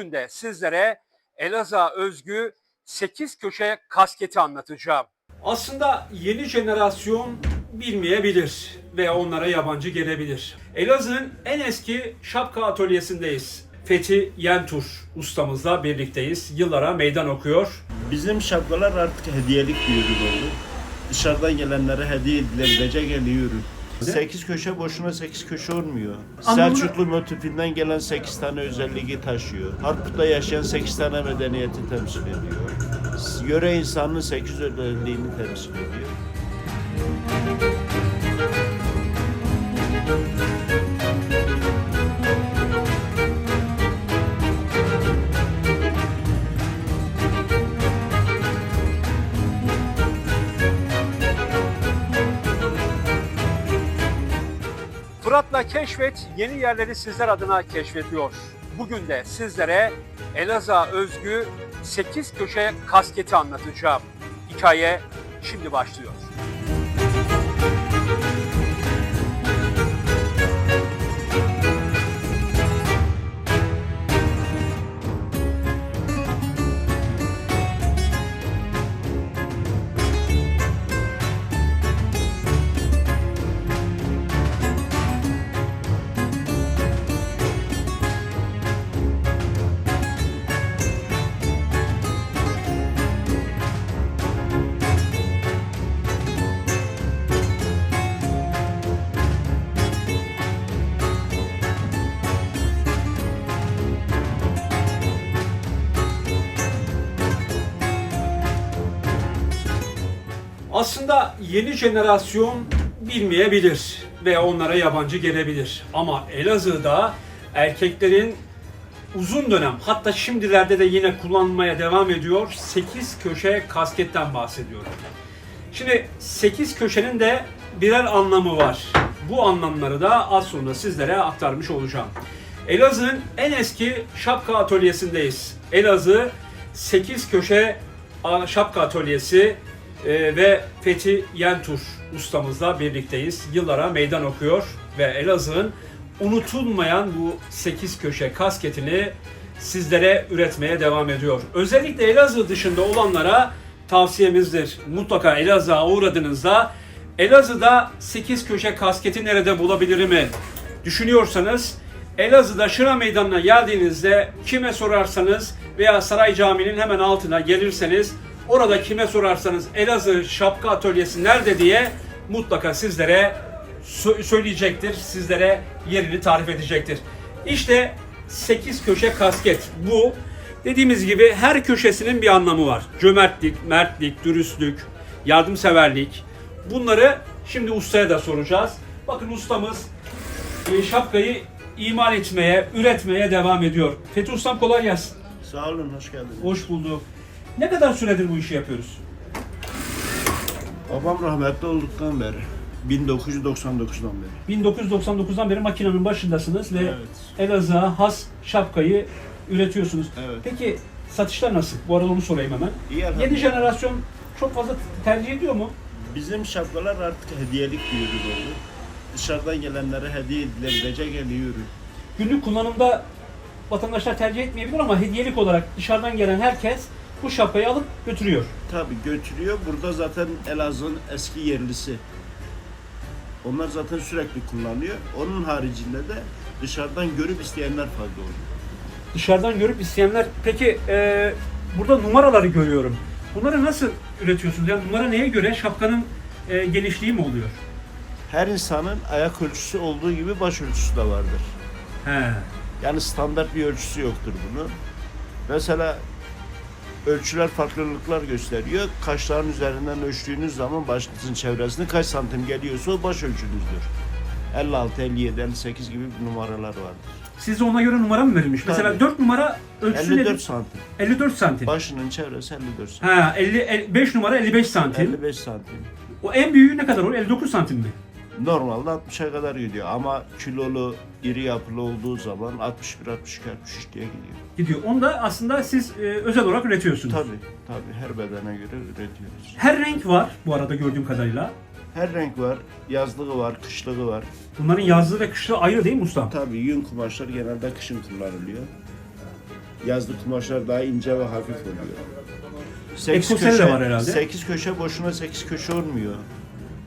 Bugün de sizlere Elazığ'a özgü 8 köşe kasketi anlatacağım. Aslında yeni jenerasyon bilmeyebilir ve onlara yabancı gelebilir. Elazığ'ın en eski şapka atölyesindeyiz. Fethi Yentur ustamızla birlikteyiz. Yıllara meydan okuyor. Bizim şapkalar artık hediyelik bir ürün oldu. Dışarıdan gelenlere hediye edilebilecek el ürün. 8 köşe boşuna 8 köşe olmuyor. Anlamına- Selçuklu motifinden gelen 8 tane özelliği taşıyor. Harput'ta yaşayan 8 tane medeniyeti temsil ediyor. Yöre insanının 8 özelliğini temsil ediyor. Keşfet yeni yerleri sizler adına keşfediyor. Bugün de sizlere Elazığ'a özgü 8 köşe kasketi anlatacağım. Hikaye şimdi başlıyor. Aslında yeni jenerasyon bilmeyebilir ve onlara yabancı gelebilir. Ama Elazığ'da erkeklerin uzun dönem hatta şimdilerde de yine kullanmaya devam ediyor 8 köşe kasketten bahsediyorum. Şimdi 8 köşenin de birer anlamı var. Bu anlamları da az sonra sizlere aktarmış olacağım. Elazığ'ın en eski şapka atölyesindeyiz. Elazığ 8 köşe şapka atölyesi e, ve Fethi Yentur ustamızla birlikteyiz. Yıllara meydan okuyor ve Elazığ'ın unutulmayan bu 8 köşe kasketini sizlere üretmeye devam ediyor. Özellikle Elazığ dışında olanlara tavsiyemizdir. Mutlaka Elazığ'a uğradığınızda Elazığ'da 8 köşe kasketi nerede bulabilirim düşünüyorsanız Elazığ'da Şıra Meydanı'na geldiğinizde kime sorarsanız veya Saray Camii'nin hemen altına gelirseniz orada kime sorarsanız Elazığ Şapka Atölyesi nerede diye mutlaka sizlere sö- söyleyecektir. Sizlere yerini tarif edecektir. İşte 8 köşe kasket bu. Dediğimiz gibi her köşesinin bir anlamı var. Cömertlik, mertlik, dürüstlük, yardımseverlik. Bunları şimdi ustaya da soracağız. Bakın ustamız e, şapkayı imal etmeye, üretmeye devam ediyor. Fethi Ustam kolay gelsin. Sağ olun, hoş geldiniz. Hoş bulduk. Ne kadar süredir bu işi yapıyoruz? Babam rahmetli olduktan beri, 1999'dan beri. 1999'dan beri makinenin başındasınız ve Evet. Elazığ'a has şapkayı üretiyorsunuz. Evet. Peki satışlar nasıl? Bu arada onu sorayım hemen. İyi Yeni jenerasyon çok fazla tercih ediyor mu? Bizim şapkalar artık hediyelik bir ürün oldu. Dışarıdan gelenlere hediye edilebilecek el ürün. Günlük kullanımda vatandaşlar tercih etmeyebilir ama hediyelik olarak dışarıdan gelen herkes bu şapkayı alıp götürüyor. Tabii götürüyor. Burada zaten Elazığ'ın eski yerlisi. Onlar zaten sürekli kullanıyor. Onun haricinde de dışarıdan görüp isteyenler fazla oluyor. Dışarıdan görüp isteyenler peki e, burada numaraları görüyorum. Bunları nasıl üretiyorsunuz? Yani numara neye göre şapkanın e, genişliği mi oluyor? Her insanın ayak ölçüsü olduğu gibi baş ölçüsü de vardır. He. Yani standart bir ölçüsü yoktur bunun. Mesela ölçüler farklılıklar gösteriyor. Kaşların üzerinden ölçtüğünüz zaman başınızın çevresinde kaç santim geliyorsa o baş ölçünüzdür. 56, 57, 58 gibi numaralar vardır. Sizde ona göre numara mı verilmiş? Mesela Tabii. 4 numara ölçüsü 54 nedir? santim. 54 santim. Başının çevresi 54 santim. Ha, 50, 5 numara 55 santim. 55 santim. O en büyüğü ne kadar olur? 59 santim mi? Normalde 60'a kadar gidiyor ama kilolu, iri yapılı olduğu zaman 61, 62, 63 diye gidiyor. Gidiyor. Onu da aslında siz e, özel olarak üretiyorsunuz. Tabii, tabii her bedene göre üretiyoruz. Her renk var bu arada gördüğüm kadarıyla. Her renk var, yazlığı var, kışlığı var. Bunların yazlığı ve kışlığı ayrı değil mi ustam? Tabii yün kumaşlar genelde kışın kullanılıyor. Yazlık kumaşlar daha ince ve hafif oluyor. Sekiz Ekosel de köşe- var herhalde. Sekiz köşe boşuna sekiz köşe olmuyor.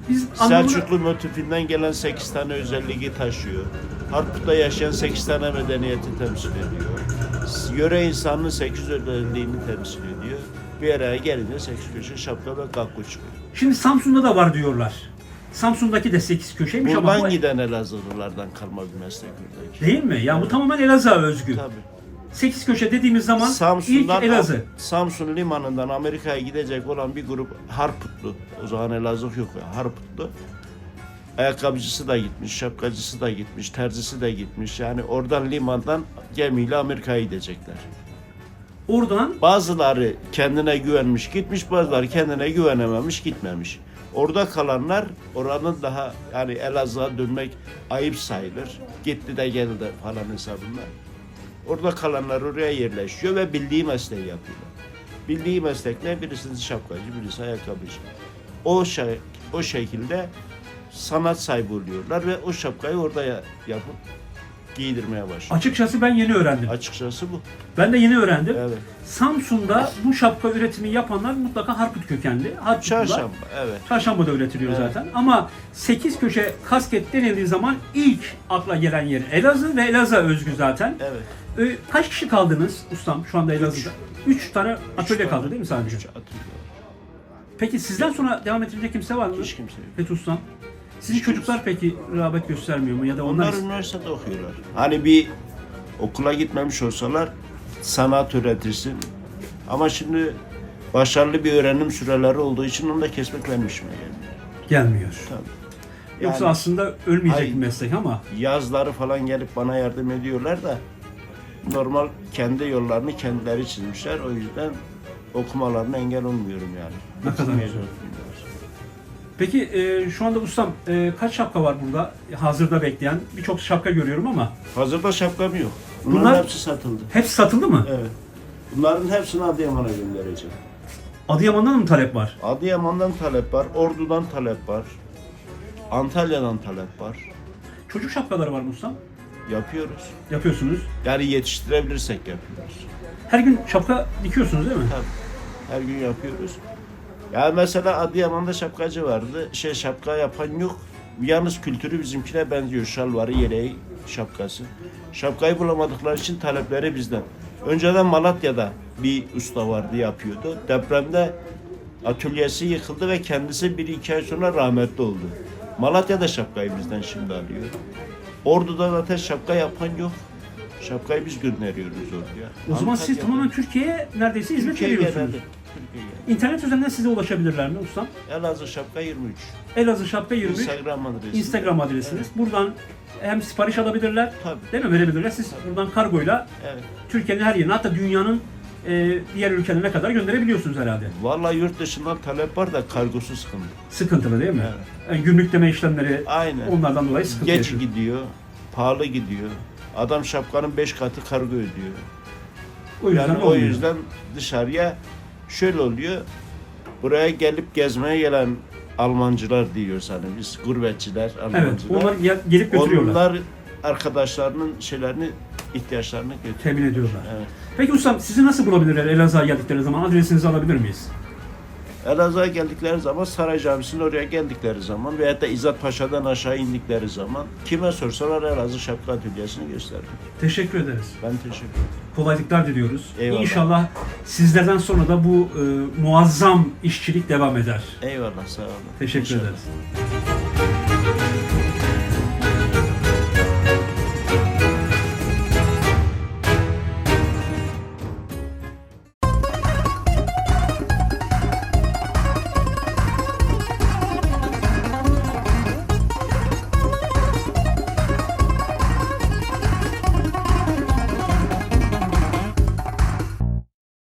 Biz anlamını... Selçuklu motifinden gelen 8 tane özelliği taşıyor. Harput'ta yaşayan 8 tane medeniyeti temsil ediyor. Yöre insanının 8 özelliğini temsil ediyor. Bir araya gelince 8 köşe şapka ve kakko çıkıyor. Şimdi Samsun'da da var diyorlar. Samsun'daki de 8 köşeymiş ama Buradan bu giden Elazığlılardan kalma bir meslek buradaki. değil mi? Ya bu tamamen Elazığ'a özgü. Tabii. 8 köşe dediğimiz zaman Samsun'dan ilk Elazığ. Samsun limanından Amerika'ya gidecek olan bir grup Harputlu. O zaman Elazığ yok ya Harputlu. Ayakkabıcısı da gitmiş, şapkacısı da gitmiş, terzisi de gitmiş. Yani oradan limandan gemiyle Amerika'ya gidecekler. Oradan Bazıları kendine güvenmiş gitmiş, bazıları kendine güvenememiş gitmemiş. Orada kalanlar oranın daha yani Elazığ'a dönmek ayıp sayılır. Gitti de geldi falan hesabında. Orada kalanlar oraya yerleşiyor ve bildiği mesleği yapıyorlar. Bildiği meslek ne? Birisi şapkacı, birisi ayakkabıcı. O şey, o şekilde sanat sahibi oluyorlar ve o şapkayı orada ya- yapıp giydirmeye başlıyor. açıkçası ben yeni öğrendim. Açıkçası bu. Ben de yeni öğrendim. Evet. Samsun'da bu şapka üretimi yapanlar mutlaka Harput kökenli. Harputlular. Çarşamba, evet. Çarşamba'da üretiliyor Evet. zaten. Ama 8 köşe kasket denildiği zaman ilk akla gelen yer Elazığ ve Elazığ özgü zaten. Evet. Ee, kaç kişi kaldınız ustam şu anda Elazığ'da? 3 tane atölye kaldı değil mi sadece? Üç. Peki sizden sonra devam ettirecek kimse var mı? Hiç kimse yok. Fethi ustam. Sizin çocuklar peki rağbet göstermiyor mu ya da onlar, Onlar üniversitede okuyorlar. Hani bir okula gitmemiş olsalar sanat öğretirsin. Ama şimdi başarılı bir öğrenim süreleri olduğu için onu da kesmek benim işime gelmiyor. gelmiyor. Tabii. Yoksa Yani aslında ölmeyecek Ay- bir meslek ama yazları falan gelip bana yardım ediyorlar da normal kendi yollarını kendileri çizmişler. O yüzden okumalarına engel olmuyorum yani. Ne kadar güzel. Peki e, şu anda ustam e, kaç şapka var burada hazırda bekleyen? Birçok şapka görüyorum ama Hazırda şapkam yok. Bunların Bunlar- hepsi satıldı. hepsi satıldı mı? Evet. Bunların hepsini Adıyaman'a göndereceğim. Adıyaman'dan mı talep var? Adıyaman'dan talep var, Ordu'dan talep var, Antalya'dan talep var. Çocuk şapkaları var mı ustam? Yapıyoruz. Yapıyorsunuz. Yani yetiştirebilirsek yapıyoruz. Her gün şapka dikiyorsunuz değil mi? Tabii. Her gün yapıyoruz. Ya mesela Adıyaman'da şapkacı vardı. Şey şapka yapan yok. Yalnız kültürü bizimkine benziyor. Şalvarı, yeleği, şapkası. Şapkayı bulamadıkları için talepleri bizden. Önceden Malatya'da bir usta vardı yapıyordu. Depremde atölyesi yıkıldı ve kendisi bir iki ay sonra rahmetli oldu. Malatya'da şapkayı bizden şimdi alıyor. Ordu'da zaten şapka yapan yok. Şapkayı biz gönderiyoruz orduya. O zaman siz Antalya'da- tamamen Türkiye'ye neredeyse hizmet Türkiye'ye veriyorsunuz. genelde. Türkiye'ye. İnternet üzerinden size ulaşabilirler mi ustam? Elazığ şapka 23. Elazığ Şapka 23 Instagram adresi. Instagram adresiniz. Buradan hem sipariş alabilirler, Tabii. değil mi? Verebilirler. Siz buradan kargoyla Evet. Türkiye'nin her yerine hatta dünyanın e, diğer ülkelerine kadar gönderebiliyorsunuz herhalde. Vallahi yurt dışından talep var da kargosu sıkıntı. Sıkıntılı değil mi? Evet. Yani gümrükleme işlemleri Aynen. onlardan dolayı sıkıntı Geç yaşıyor. gidiyor, pahalı gidiyor. Adam şapkanın 5 katı kargo ödüyor. O yüzden Yani o yüzden dışarıya şöyle oluyor. Buraya gelip gezmeye gelen Almancılar diyoruz hani biz gurbetçiler, Evet, Almancılar. onlar gel- gelip götürüyorlar. Onlar arkadaşlarının şeylerini, ihtiyaçlarını götürüyor. Temin ediyorlar. Evet. Peki ustam sizi nasıl bulabilirler Elazığ'a geldikleri zaman? Adresinizi alabilir miyiz? Elazığ'a geldikleri zaman Saray Camisi'nin oraya geldikleri zaman veyahut da İzzet Paşa'dan aşağı indikleri zaman kime sorsalar Elazığ Şapka Atölyesi'ni gösterir. Teşekkür ederiz. Ben teşekkür ederim. Kolaylıklar diliyoruz. Eyvallah. İnşallah sizlerden sonra da bu e, muazzam işçilik devam eder. Eyvallah sağ olun. Teşekkür İnşallah. ederiz.